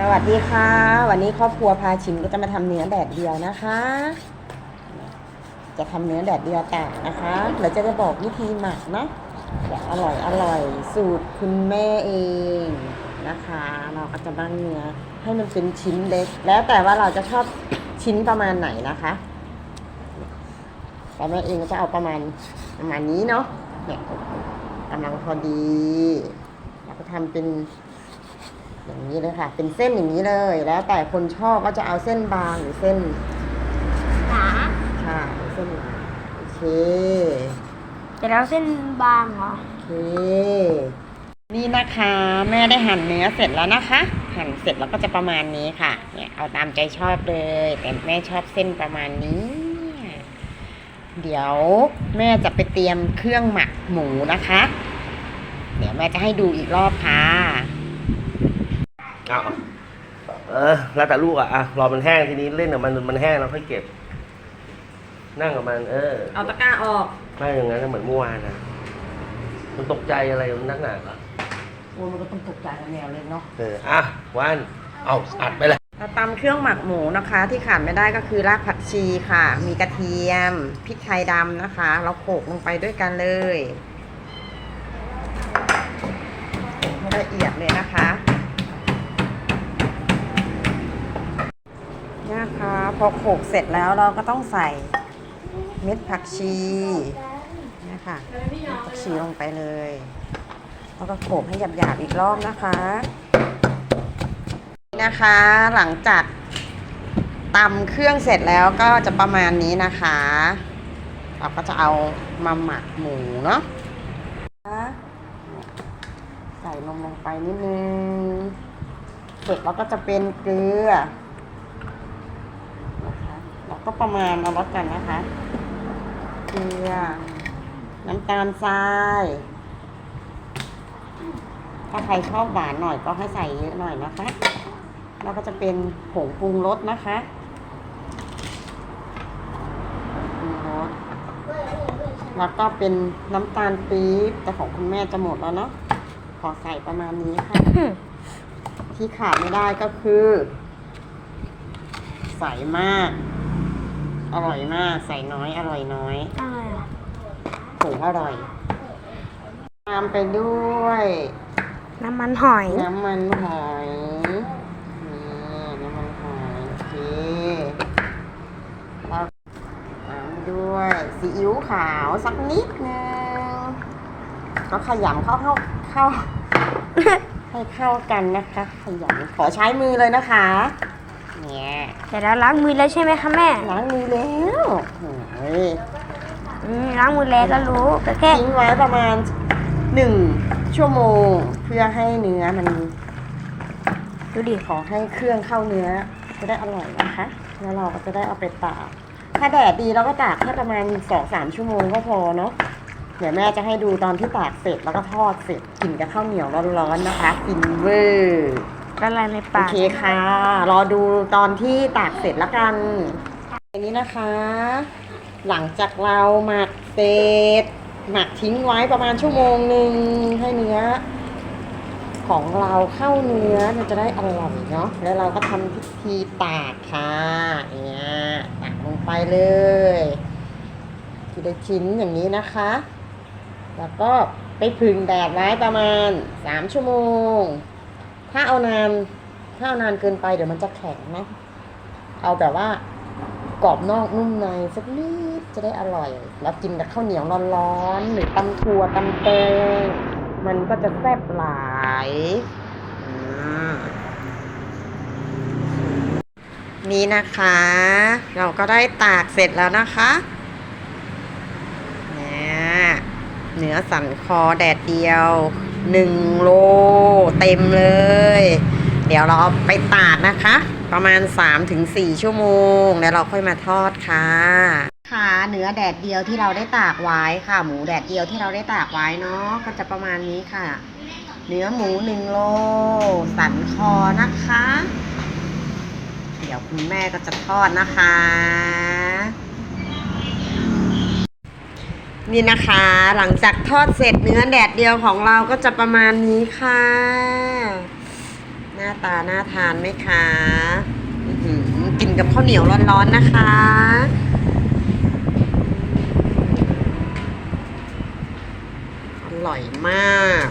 สวัสดีค่ะ วันนี้ครอบครัวพาชิมก็จะมาทำเนื้อแดดเดียวนะคะ จะทำเนื้อแดดเดียวแตกนะคะเดี๋ยวจะจะบอกวิธีหมักเนาะแบบอร่อยอร่อยสูตรคุณแม่เองนะคะ เราก็จะบ้างเนื้อให้มันเป็นชิ้นเล็ก แล้วแต่ว่าเราจะชอบชิ้นประมาณไหนนะคะแต่แม่เองก็จะเอาประมาณประมาณนี้เนาะเนี่ยกำลังพอดี เราก็ทำเป็น อย่างนี้เลยค่ะ เป็นเส้นอย่างนี้เลย แล้วแต่คนชอบก็จะเอาเส้นบางหรือเส้นหนาค่ะเส้นโอเคแต่แล้วเส้นบางเหรอ โอเค นี่นะคะ แม่ได้หั่นเนื้อเสร็จแล้วนะคะ หั่นเสร็จแล้วก็จะประมาณนี้ค่ะ เนี่ยเอาตามใจชอบเลย แต่แม่ชอบเส้นประมาณนี้เดี๋ยวแม่จะไปเตรียมเครื่องหมักหมูนะคะ เดี๋ยวแม่จะให้ดูอีกรอบค่ะเอาเออ แล้วแต่ลูกอะอะรอมันแห้งทีนี้เล่นกับมันจนมันแห้งแล้วค่อยเก็บ นั่งกับมันเออเอาตะกร้าออกไม่อย่างนั้นก็เหมือนเมื่อวานนะมันตกใจอะไรมันนักหนาก็โอ้มันก็ต้องตกใจกันแนวเลยเนาะเอออะวันเอาอัดไปเลยเราตำเครื่องหมักหมูนะคะ ที่ขาดไม่ได้ก็คือรากผักชีค่ะ มีกระเทียมพริกไทยดำนะคะ เราโขลกลงไปด้วยกันเลยให้ละเอียดเลยนะคะนี่นะคะ พอโขลกเสร็จแล้วเราก็ต้องใส่เม็ดผักชีนี่ค่ะผักชีลงไปเลยแล้วก็โขลกให้หยาบๆอีกรอบนะคะนะคะ หลังจากตำเครื่องเสร็จแล้วก็จะประมาณนี้นะคะ เราก็จะเอามาหมักหมูเนาะใส่นมลงไปนิดนึงเสร็จแล้วก็จะเป็นเกลือ ก็ประมาณเอาละกันนะคะเกลือน้ำตาลทราย ถ้าใครชอบหวานหน่อยก็ให้ใส่เยอะหน่อยนะคะ แล้วก็จะเป็นผงปรุงรสนะคะผงปรุงรสแล้วก็เป็นน้ำตาลปี๊บแต่ของคุณแม่จะหมดแล้วเนาะขอใส่ประมาณนี้ค่ะ ที่ขาดไม่ได้ก็คือ ใส่มาก อร่อยมาก ใส่น้อยอร่อยน้อยอะไรอะผงอร่อยตามไปด้วย น้ำมันหอย น้ำมันหอยนี่น้ำมันหอยโอเคแล้วตามด้วยซีอิ๊วขาวสักนิดนึงก็ขยำเข้าเข้าเข้าให้เข้ากันนะคะ ขยำขอใช้มือเลยนะคะ เนี่ยแต่แล้วล้างมือแล้วใช่ไหมคะแม่ล้างมือแล้วเฮ้ยอืมล้างมือแล้วก็รู้แต่แค่ทิ้งไว้ประมาณหนึ่งชั่วโมงเพื่อให้เนื้อมันดูดิขอให้เครื่องเข้าเนื้อจะได้อร่อยนะคะ แล้วเราก็จะได้เอาไปตาก ถ้าแดดดีเราก็ตากแค่ประมาณสองสามชั่วโมงก็พอเนาะเดี๋ยวแม่จะให้ดูตอนที่ตากเสร็จแล้วก็ทอดเสร็จกินกับข้าวเหนียวร้อนๆนะคะกินเวอร์ ละลายในโอปากเคค่ะ รอดูตอนที่ตากเสร็จแล้วกันอันนี้นะคะ หลังจากเราหมักเสร็จหมักทิ้งไว้ประมาณชั่วโมงหนึ่งให้เนื้อ ของเราเข้าเนื้อมันจะได้อร่อยเนาะแล้วเราก็ทำพิธีตากค่ะเนี่ยตากลงไปเลยทีละชิ้นอย่างนี้นะคะ แล้วก็ไปพึ่งแดดไว้ประมาณสามชั่วโมง ถ้าเอานานถ้าเอานานเกินไปเดี๋ยวมันจะแข็งนะ เอาแบบว่ากรอบนอกนุ่มในสักนิดจะได้อร่อย แล้วกินกับข้าวเหนียวร้อนๆหรือตำถั่วตำแตงมันก็จะแซ่บหลายนี่นะคะ เราก็ได้ตากเสร็จแล้วนะคะเนี่ยเนื้อสันคอแดดเดียว หนึ่งโลเต็มเลย เดี๋ยวเราเอาไปตากนะคะ ประมาณ 3-4 ชั่วโมง แล้วเราค่อยมาทอดค่ะ ค่ะเนื้อแดดเดียวที่เราได้ตากไว้ค่ะ หมูแดดเดียวที่เราได้ตากไว้เนาะก็จะประมาณนี้ค่ะ เนื้อหมูหนึ่งโล สันคอนะคะ เดี๋ยวคุณแม่ก็จะทอดนะคะ นี่นะคะ หลังจากทอดเสร็จเนื้อแดดเดียวของเราก็จะประมาณนี้ค่ะ หน้าตาน่าทานไหมคะกินกับข้าวเหนียวร้อนๆนะคะ อร่อยมาก